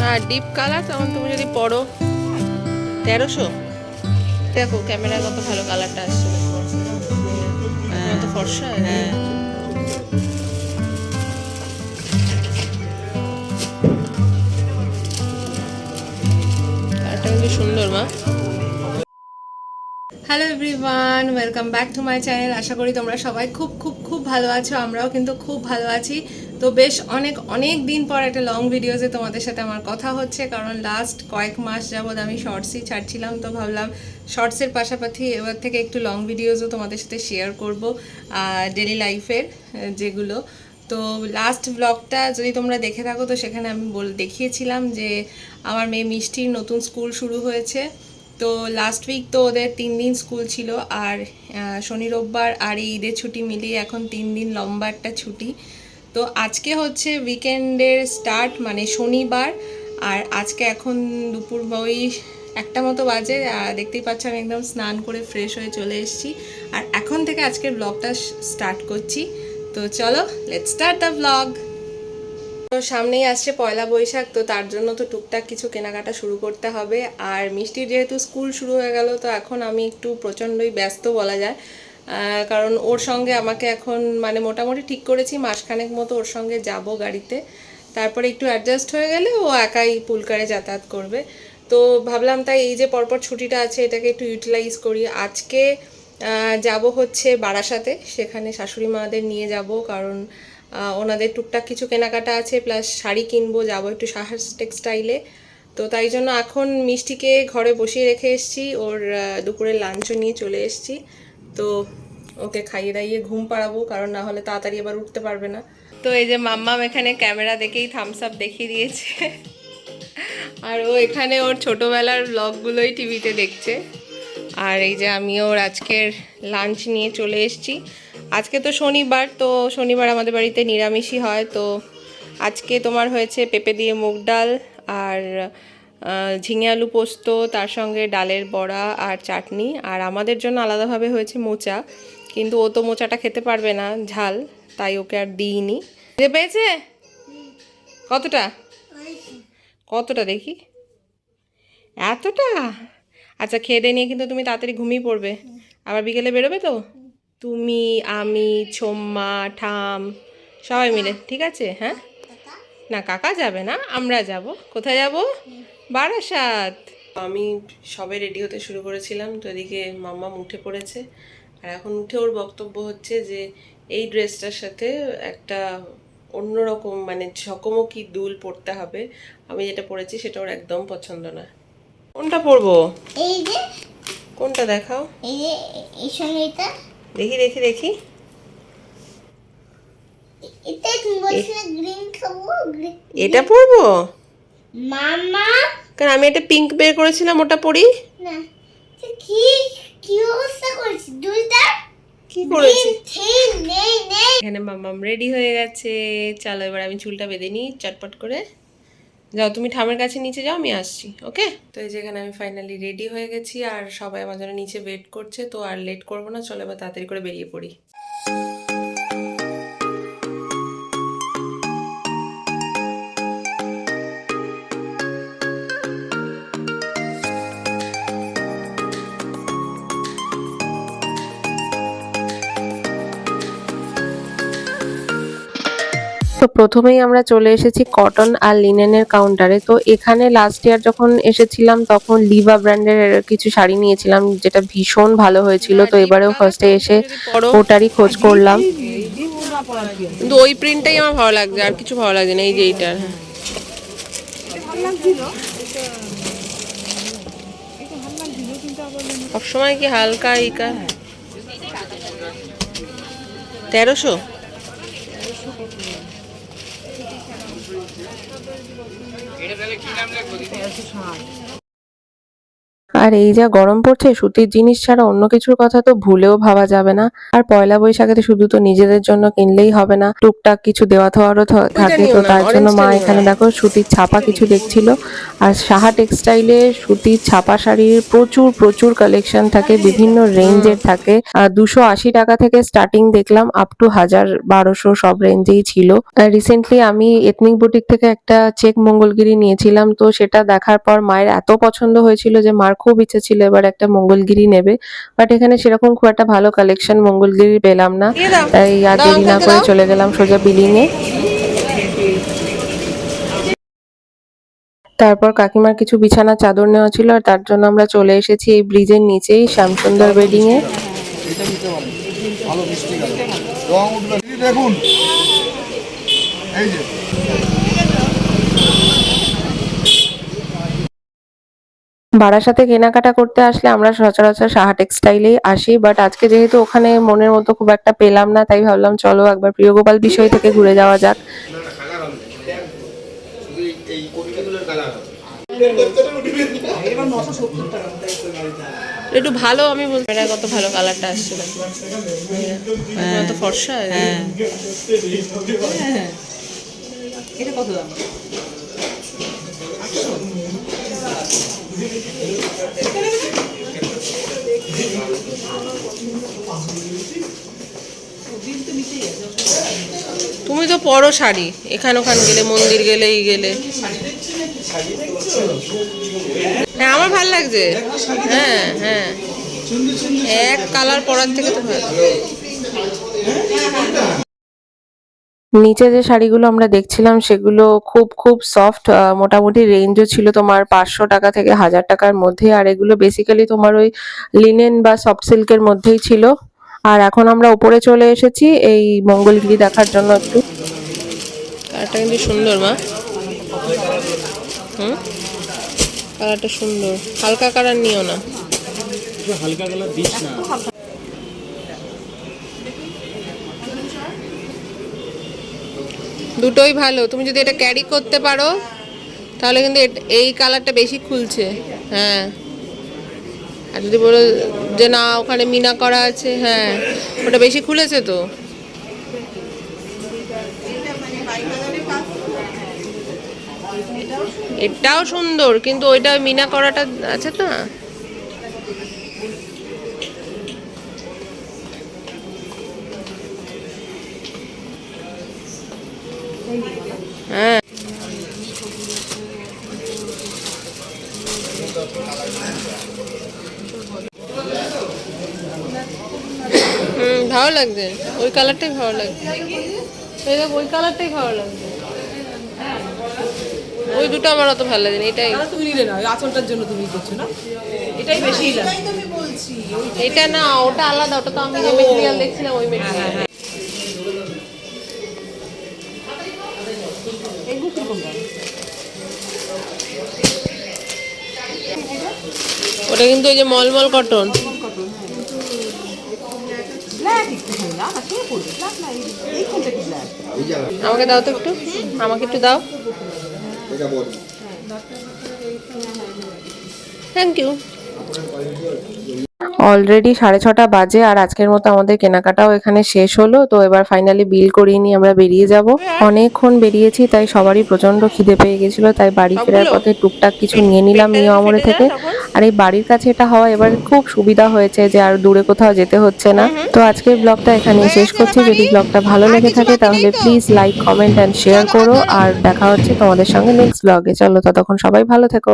না deep colour তখন তুমি যদি পড়ো তেরোশো? দেখো ক্যামেরায় কত ভালো কালারটা আসছে। কত ফর্সা হ্যাঁ। সুন্দর মা। Hello everyone welcome back to my channel আশা করি তোমরা সবাই খুব খুব খুব ভালো আছো। আমরাও কিন্তু খুব ভালো আছি। তো বেশ অনেক অনেক দিন পর একটা লং ভিডিওতে তোমাদের সাথে আমার কথা হচ্ছে, কারণ লাস্ট কয়েক মাস যাবৎ আমি শর্টসই ছাড়ছিলাম, তো ভাবলাম শর্টসের পাশাপাশি এবার থেকে একটু লং ভিডিওসও তোমাদের সাথে শেয়ার করব ডেলি লাইফের যেগুলো। তো লাস্ট ব্লগটা যদি তোমরা দেখে থাকো, তো সেখানে আমি বল, দেখিয়েছিলাম যে আমার মেয়ে মিষ্টির নতুন স্কুল শুরু হয়েছে। তো লাস্ট উইক তো ওদের তিন দিন স্কুল ছিল, আর শনি রোববার আর এই ঈদের ছুটি মিলিয়ে এখন তিন দিন লম্বা একটা ছুটি। তো আজকে হচ্ছে উইকেন্ডের স্টার্ট মানে শনিবার, আর আজকে এখন দুপুর ওই একটা মতো বাজে, আর দেখতেই পাচ্ছ আমি একদম স্নান করে ফ্রেশ হয়ে চলে এসেছি। আর এখন থেকে আজকের ব্লগটা স্টার্ট করছি। তো চলো লেটস স্টার্ট দ্য ব্লগ তো সামনেই আসছে পয়লা বৈশাখ, তো তার জন্য তো টুকটাক কিছু কেনাকাটা শুরু করতে হবে। আর মিষ্টির যেহেতু স্কুল শুরু হয়ে গেল, তো এখন আমি একটু প্রচণ্ডই ব্যস্ত বলা যায়। কারণ ওর সঙ্গে আমাকে এখন মানে মোটামুটি ঠিক করেছি মাসখানেক মতো ওর সঙ্গে যাব গাড়িতে। তারপরে একটু অ্যাডজাস্ট হয়ে গেলে ও একাই পুলকারে যাতায়াত করবে। তো ভাবলাম তাই এই যে পরপর ছুটিটা আছে এটাকে একটু ইউটিলাইজ করি। আজকে যাব হচ্ছে বারাসাতে সেখানে শাশুড়ি মাদের নিয়ে যাব কারণ ওনাদের টুকটাক কিছু কেনাকাটা আছে প্লাস শাড়ি কিনবো যাব একটু সাহস টেক্সটাইলে তো তাই জন্য এখন মিষ্টিকে ঘরে বসিয়ে রেখে এসছি ওর আহ, দুপুরের লাঞ্চও নিয়ে চলে এসেছি। তো ওকে খাইয়ে দাইয়ে ঘুম পাড়াবো, কারণ না হলে তাড়াতাড়ি আবার উঠতে পারবে না। তো এই যে মাম্মাম এখানে ক্যামেরা দেখেই থামস আপ দেখিয়ে দিয়েছে। আর ও এখানে ওর ছোটোবেলার ব্লগগুলোই টিভিতে দেখছে। আর এই যে আমি ওর আজকের লাঞ্চ নিয়ে চলে এসেছি। আজকে তো শনিবার তো শনিবার আমাদের বাড়িতে নিরামিষই হয়। তো আজকে তোমার হয়েছে পেঁপে দিয়ে মুগ ডাল আর ঝিঙে আলু পোস্ত, তার সঙ্গে ডালের বড়া আর চাটনি। আর আমাদের জন্য আলাদাভাবে হয়েছে মোচা। কিন্তু ও তো মোচাটা খেতে পারবে না, ঝাল, তাই ওকে আর দিইনি। যে পেয়েছে? কতটা? কতটা দেখি? এতটা? আচ্ছা খেয়ে দিয়ে নিয়ে কিন্তু তুমি তাড়াতাড়ি ঘুমিয়ে পড়বে। আবার বিকেলে বেরোবে তো? তুমি, আমি, ছোম্মা, ঠাম, সবাই মিলে, ঠিক আছে? হ্যাঁ? না কাকা যাবে না আমরা যাব। কোথায় যাব? বারাসাত। আমি সবে রেডি হতে শুরু করেছিলাম তো এদিকে মাম্মা উঠে পড়েছে। আর এখন উঠে ওর বক্তব্য হচ্ছে যে এই ড্রেসটার সাথে একটা অন্যরকম মানে ঝকমকি দুল পরতে হবে। আমি যেটা পরেছি সেটা ওর একদম পছন্দ না। কোনটা পরবো? এই যে। কোনটা দেখাও? এই যে এই সঙ্গে এটা দেখি দেখি দেখি। এটা তুমি বলছিলে গ্রিন খাব এটা পরবো? মামা কারণ আমি একটা পিঙ্ক বের করেছিলাম ওটা পরি? না। কি কি অবস্থা দুইটা? কি করেছি? নেই নেই এখানে মাম্মাম রেডি হয়ে গেছে। চলো এবার আমি চুলটা বেঁধে নিই চটপট করে। যাও তুমি ঠামের কাছে নিচে যাও আমি আসছি ওকে? তো এই যেখানে আমি ফাইনালি রেডি হয়ে গেছি আর সবাই আমার জন্য নিচে ওয়েট করছে তো আর লেট করব না চলো এবার তাড়াতাড়ি করে বেরিয়ে পড়ি। তো প্রথমেই আমরা চলে এসেছি কটন আর লিনেনের কাউন্টারে তো এখানে লাস্ট ইয়ার যখন এসেছিলাম, তখন লিভা ব্র্যান্ডের কিছু শাড়ি নিয়েছিলাম, যেটা ভীষণ ভালো হয়েছিল। তো এবারেও ফার্স্টে এসে ওটারই খোঁজ করলাম। কিন্তু ওই প্রিন্টটাই আমার ভালো লাগছে, আর কিছু ভালো লাগছে না, এই যে এইটার হ্যাঁ। সবসময় কি হালকা ইকা তেরোশো? তাহলে কি নাম লিখব আর এই যা গরম পড়ছে সুতির জিনিস ছাড়া অন্য কিছুর কথা তো ভুলেও ভাবা যাবে না। আর পয়লা বৈশাখেতে শুধু তো নিজেদের জন্য কিনলেই হবে না টুকটাক কিছু দেওয়া থাওয়ারও থাকে তো তার জন্য মা এখানে দেখো সুতির ছাপা কিছু দেখছিল। আর সাহা টেক্সটাইলে সুতির ছাপা শাড়ির প্রচুর প্রচুর কালেকশন থাকে বিভিন্ন রেঞ্জের থাকে। দুশো আশি টাকা থেকে স্টার্টিং দেখলাম আপ টু হাজার বারোশো সব রেঞ্জেই ছিল। রিসেন্টলি আমি এথনিক বুটিক থেকে একটা চেক মঙ্গলগিরি নিয়েছিলাম তো সেটা দেখার পর মায়ের এত পছন্দ হয়েছিল যে মার খুব ইচ্ছে ছিল এবার একটা মঙ্গলগিরি নেবে। বাট এখানে সেরকম খুব একটা ভালো কালেকশন মঙ্গলগিরি পেলাম না। তাই আর দেরি না করে চলে গেলাম সোজা বিলিং এ। তারপর কাকিমার কিছু বিছানা চাদর নেওয়া ছিল আর তার জন্য আমরা চলে এসেছি এই ব্রিজের নিচেই শ্যামসুন্দর বেডিং এ। এটা নিতে পারেন ভালো মিষ্টি কালার রং উঠবে এই দেখুন এই যে। বারাসাতে কেনাকাটা করতে আসলে আমরা সচরাচর সাহা টেক্সটাইলেই আসি বাট আজকে যেহেতু ওখানে মনের মতো খুব একটা পেলাম না তাই ভাবলাম চলো একবার প্রিয়গোপাল বিষয় থেকে ঘুরে যাওয়া যাক। একটু ভালো আমি বলতে কত ভালো কালারটা আসছিল। কত ফর্সা। হ্যাঁ। এটা কত দাম? তো পরো শাড়ি। এখান ওখান গেলে, মন্দির গেলে এই গেলে। হ্যাঁ আমার ভালো লাগছে। হ্যাঁ হ্যাঁ। এক কালার পরার থেকে তো ভালো। নিচে যে শাড়িগুলো আমরা দেখছিলাম, সেগুলো খুব খুব সফট মোটামুটি রেঞ্জও ছিল তোমার পাঁচশো টাকা থেকে হাজার টাকার মধ্যে। আর এগুলো বেসিক্যালি তোমার ওই লিনেন বা সফট সিল্কের মধ্যেই ছিল। আর এখন আমরা উপরে চলে এসেছি, এই মঙ্গলগিরি দেখার জন্য একটু। কালারটা কিন্তু সুন্দর, মা। হুম? কালারটা সুন্দর। হালকা কালার নিও না। হালকা কালার দিস না দুটোই ভালো। তুমি যদি এটা ক্যারি করতে পারো, তাহলে কিন্তু এই কালারটা বেশি খুলছে। হ্যাঁ। আর যদি বলো যে না, ওখানে মিনা করা আছে হ্যাঁ। ওটা বেশি খুলেছে তো? এটাও সুন্দর, কিন্তু ওইটা মিনা করাটা আছে না হ্যাঁ। হুম, ভালো লাগছে। ওই কালারটাই ভালো লাগছে। ওই কালারটাই ভালো লাগছে। ওই দুটো আমার অত ভালো লাগে না এটাই তুমি নিলে না ওই আঁচলটার জন্য তুমি করছ না? এটাই বেশি লাগে। এটা না ওটা আলাদা ওটা তো আমি যে মেটেরিয়াল দেখছিলাম ওই মেটেরিয়াল এগুলো ওটা কিন্তু ওই যে মলমল কটন আমাকে দাও তো একটু। আমাকে একটু দাও। এটা বলুন থ্যাংক ইউ অলরেডি সাড়ে ছটা বাজে আর আজকের মতো আমাদের কেনাকাটাও এখানে শেষ হলো। তো এবার ফাইনালি বিল করিয়ে নিয়ে আমরা বেরিয়ে যাব। অনেকক্ষণ বেরিয়েছি তাই সবারই প্রচণ্ড খিদে পেয়ে গেছিল তাই বাড়ি ফেরার পথে টুকটাক কিছু নিয়ে নিলাম নিউ আমরে থেকে। আর এই বাড়ির কাছে এটা হওয়া এবার খুব সুবিধা হয়েছে যে আর দূরে কোথাও যেতে হচ্ছে না। তো আজকের ব্লগটা এখানে শেষ করছি। যদি ব্লগটা ভালো লেগে থাকে তাহলে please like comment and share করো। আর দেখা হচ্ছে তোমাদের সঙ্গে নেক্সট ব্লগে চলো ততক্ষণ সবাই ভালো থেকো।